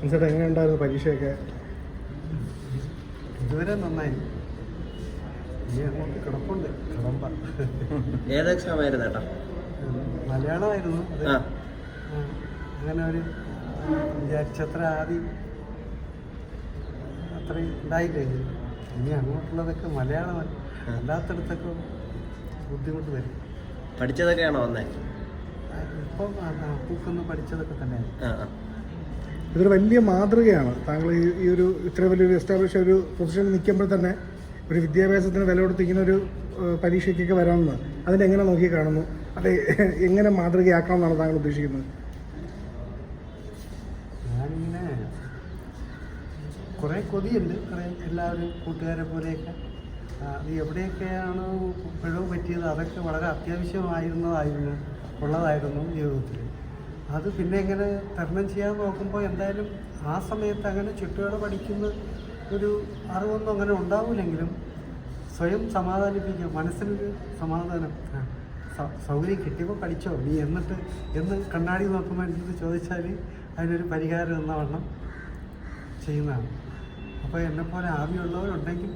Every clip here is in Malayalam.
ചേട്ടാ എങ്ങനെ ഉണ്ടായിരുന്നു പരീക്ഷയൊക്കെ? ഇതുവരെ നന്നായി. കിടപ്പുണ്ട്. കിടമ്പ ഏത് എക്സാം ആയിരുന്നു ഏട്ടാ? മലയാളമായിരുന്നു. അങ്ങനെ ഒരു വിചാരിച്ചത്ര ആദ്യം അത്രയും ഉണ്ടായില്ലേ ഇനി അങ്ങോട്ടുള്ളതൊക്കെ മലയാളമാണ്. അല്ലാത്തടത്തൊക്കെ ബുദ്ധിമുട്ട് വരും. പഠിച്ചതൊക്കെയാണോ വന്നേ? ഇപ്പം പൂക്കൊന്ന് പഠിച്ചതൊക്കെ തന്നെയാണ്. ഇതൊരു വലിയ മാതൃകയാണ്. താങ്കൾ ഈ ഒരു ഇത്ര വലിയൊരു എസ്റ്റാബ്ലിഷ് ഒരു പൊസിഷനിൽ നിൽക്കുമ്പോൾ തന്നെ ഒരു വിദ്യാഭ്യാസത്തിന് വില കൊടുത്ത് ഇങ്ങനെ ഒരു പരീക്ഷയ്ക്കൊക്കെ വരാമെന്ന് അതിനെ എങ്ങനെ നോക്കി കാണുന്നു? അത് എങ്ങനെ മാതൃകയാക്കണം എന്നാണ് താങ്കൾ ഉദ്ദേശിക്കുന്നത്? ഞാനിങ്ങനെ കുറേ കൊതിയുണ്ട്. കുറേ എല്ലാവരും കൂട്ടുകാരെ പോലെയൊക്കെ. അത് എവിടെയൊക്കെയാണ് പിഴവ് പറ്റിയത് അതൊക്കെ വളരെ അത്യാവശ്യമായിരുന്നതായിരുന്നു ഉള്ളതായിരുന്നു ജീവിതത്തിൽ. അത് പിന്നെ ഇങ്ങനെ തരണം ചെയ്യാൻ നോക്കുമ്പോൾ എന്തായാലും ആ സമയത്ത് അങ്ങനെ ചുറ്റുപാട് പഠിക്കുന്ന ഒരു അറിവൊന്നും അങ്ങനെ ഉണ്ടാവില്ലെങ്കിലും സ്വയം സമാധാനിപ്പിക്കുക മനസ്സിനൊരു സമാധാനം സൗകര്യം കിട്ടിയപ്പോൾ പഠിച്ചോ നീ എന്നിട്ട് എന്ന് കണ്ണാടി നോക്കുമ്പോൾ എന്നിട്ട് ചോദിച്ചാൽ അതിനൊരു പരിഹാരം എന്ന വണ്ണം ചെയ്യുന്നതാണ്. അപ്പോൾ എന്നെപ്പോലെ ആവിയുള്ളവരുണ്ടെങ്കിൽ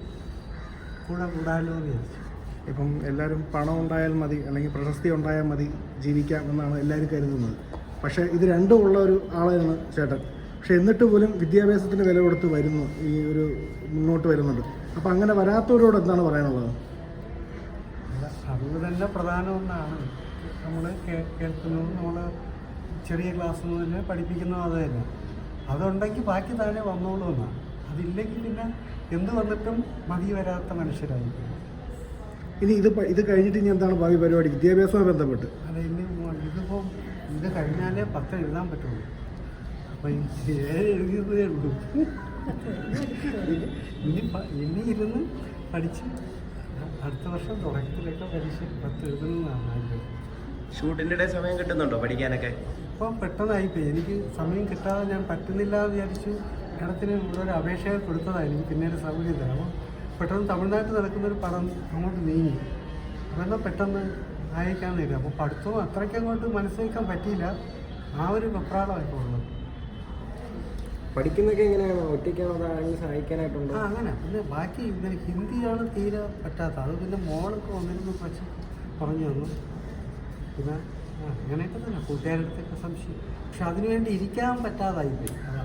കൂടെ കൂടാലോ എന്ന് വിചാരിച്ചു. ഇപ്പം എല്ലാവരും പണം ഉണ്ടായാൽ മതി അല്ലെങ്കിൽ പ്രശസ്തി ഉണ്ടായാൽ മതി ജീവിക്കാം എന്നാണ് എല്ലാവരും കരുതുന്നത്. പക്ഷേ ഇത് രണ്ടും ഉള്ള ഒരു ആളാണ് ചേട്ടൻ. പക്ഷേ എന്നിട്ട് പോലും വിദ്യാഭ്യാസത്തിന് വില കൊടുത്ത് വരുന്നു ഈ ഒരു മുന്നോട്ട് വരുന്നുണ്ട്. അപ്പം അങ്ങനെ വരാത്തവരോട് എന്താണ് പറയാനുള്ളത്? അത് അറിവ് തന്നെ പ്രധാനമെന്നാണ് നമ്മൾ കേൾക്കുന്നത് നമ്മൾ ചെറിയ ക്ലാസ് മുതൽ പഠിപ്പിക്കുന്നത് അത് തന്നെ. അതുണ്ടെങ്കിൽ ബാക്കി താഴെ വന്നോളൂ എന്നാണ് അതില്ലെങ്കിൽ പിന്നെ എന്ത് വന്നിട്ടും മതി വരാത്ത മനുഷ്യരായിരിക്കും. ഇനി ഇത് ഇത് കഴിഞ്ഞിട്ട് ഇനി എന്താണ് ഭാവി പരിപാടി? വിദ്യാഭ്യാസവുമായി ബന്ധപ്പെട്ട്. അല്ല ഇനി മ- ഇതിപ്പോൾ ഇത് കഴിഞ്ഞാലേ പത്രം എഴുതാൻ പറ്റുള്ളൂ. അപ്പം എഴുതിയതേ ഉള്ളൂ. ഇനി ഇനി ഇരുന്ന് പഠിച്ച് അടുത്ത വർഷം തുടക്കത്തിലൊക്കെ പരീക്ഷ പത്ത് എഴുതുന്നതാണ് ആഗ്രഹം ഷൂട്ടിന്റെ ഇടയിൽ സമയം കിട്ടുന്നുണ്ടോ പഠിക്കാനൊക്കെ? ഇപ്പം പെട്ടെന്നായിപ്പോയി എനിക്ക് സമയം കിട്ടാതെ ഞാൻ പറ്റുന്നില്ല എന്ന് വിചാരിച്ച് ഇടത്തിന് ഇവിടെ ഒരു അപേക്ഷ കൊടുത്തതാണ് എനിക്ക് പിന്നീട് സൗകര്യം തരാം അപ്പം പെട്ടെന്ന് തമിഴ്നാട്ടിൽ നടക്കുന്നൊരു പടം അങ്ങോട്ട് നീങ്ങി. അതെല്ലാം പെട്ടെന്ന് അയക്കാൻ നേരം അപ്പോൾ പഠിത്തവും അത്രയ്ക്ക് അങ്ങോട്ട് മനസ്സിലാക്കാൻ പറ്റിയില്ല. ആ ഒരു വെപ്രാളമായിപ്പോൾ ഉള്ളത് പഠിക്കുന്നൊക്കെ എങ്ങനെയാണ്? ഒറ്റയ്ക്കാണോ സഹായിക്കാനായിട്ടുണ്ട് സഹായിക്കാനായിട്ടുണ്ടോ? ആ അങ്ങനെ. പിന്നെ ബാക്കി ഇങ്ങനെ ഹിന്ദിയാണ് തീരെ പറ്റാത്ത. അത് പിന്നെ മോളൊക്കെ വന്നിരുന്നു പക്ഷെ പറഞ്ഞു തന്നു. പിന്നെ അങ്ങനെയൊക്കെ തന്നെ. കൂട്ടുകാരുടെ അടുത്തൊക്കെ സംശയം. പക്ഷെ അതിനുവേണ്ടി ഇരിക്കാൻ പറ്റാതായി അതാ.